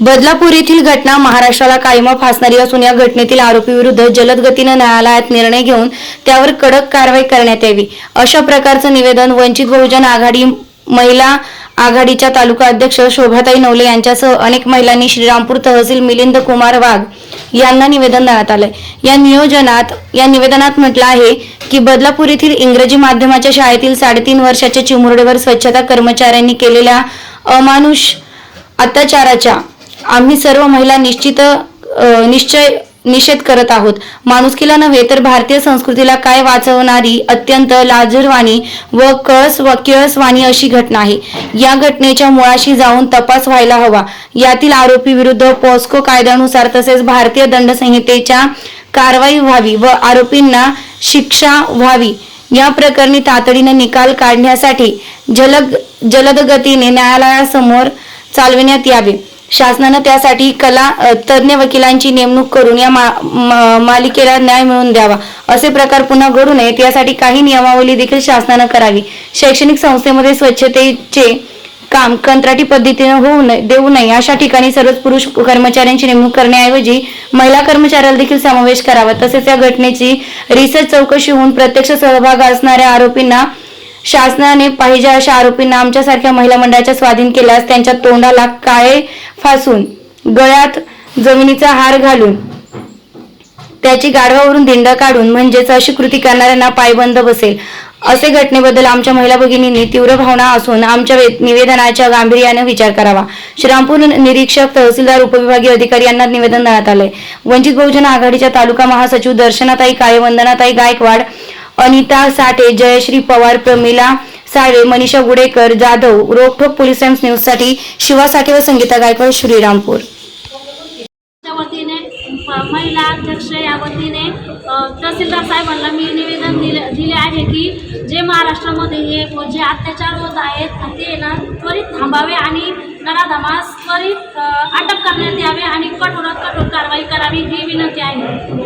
बदलापूर येथील घटना महाराष्ट्राला कायमा फासणारी असून या घटनेतील आरोपीविरुद्ध जलद गतीनं न्यायालयात निर्णय घेऊन त्यावर कडक कारवाई करण्यात यावी. अशा प्रकारचं निवेदन वंचित बहुजन आघाडी महिला आघाडीच्या तालुका अध्यक्ष शोभाताई नवले यांच्यासह अनेक महिलांनी श्रीरामपूर तहसील मिलिंद कुमार वाघ यांना निवेदन देण्यात आलंय. या नियोजनात या निवेदनात म्हटलं आहे की बदलापूर येथील इंग्रजी माध्यमाच्या शाळेतील साडेतीन वर्षाच्या चिमुरडेवर स्वच्छता कर्मचाऱ्यांनी केलेल्या अमानुष अत्याचाराच्या आम्ही सर्व महिला निश्चित निश्चय निषेध करत आहोत. माणुसकीला नव्हे तर भारतीय संस्कृतीला काय वाचवणारी अत्यंत लाजरवाणी व कळस व किळसवाणी अशी घटना आहे. या घटनेच्या मुळाशी जाऊन तपास व्हायला हवा. यातील आरोपी विरुद्ध पॉस्को कायद्यानुसार तसेच भारतीय दंड संहितेच्या कारवाई व्हावी व आरोपींना शिक्षा व्हावी. या प्रकरणी तातडीने निकाल काढण्यासाठी जलद जलद गतीने न्यायालयासमोर चालविण्यात यावे. शासनानं त्यासाठी कला तज्ज्ञ वकिलांची नेमणूक करून या मा- मालिकेला न्याय मिळवून द्यावा. असे प्रकार पुन्हा घडू नयेत यासाठी काही नियमावली देखील शासनानं करावी. शैक्षणिक संस्थेमध्ये स्वच्छतेचे काम कंत्राटी पद्धतीने होऊ नये देऊ नये अशा ठिकाणी सर्वच पुरुष कर्मचाऱ्यांची नेमणूक करण्याऐवजी महिला कर्मचाऱ्याला देखील समावेश करावा. तसेच या घटनेची रिसर्च चौकशी होऊन प्रत्यक्ष सहभाग असणाऱ्या आरोपींना शासनाने पाहिजे अशा आरोपींना आमच्यासारख्या महिला मंडळाच्या स्वाधीन केल्यास त्यांच्या तोंडाला काळे फासून गळ्यात जमिनीचा हार घालून त्याची गाढवावरून दिंड काढून म्हणजेच अशी कृती करणाऱ्यांना पायबंद बसेल. असे घटनेबद्दल आमच्या महिला भगिनींनी तीव्र भावना असून आमच्या निवेदनाच्या गांभीर्याने विचार करावा. श्रीरामपूर निरीक्षक तहसीलदार उपविभागीय अधिकारी यांना निवेदन देण्यात आलंय. वंचित बहुजन आघाडीच्या तालुका महासचिव दर्शनाताई काळे वंदनाताई गायकवाड अनिता साठे जयश्री पवार प्रमिला साळे मनीषा गुडेकर जाधव रोकठोक पोलीस टाइम्स न्यूजसाठी शिवा साठे व संगीता गायकवाड श्रीरामपूर. वतीने महिला अध्यक्ष या वतीने तहसीलदार साहेबांना मी निवेदन दिले दिले आहे की जे महाराष्ट्रामध्ये हे जे अत्याचार होत आहेत ते ना त्वरित थांबावे आणि नराधमास त्वरित अटक करण्यात यावे आणि कठोरात कठोर कारवाई करावी ही विनंती आहे.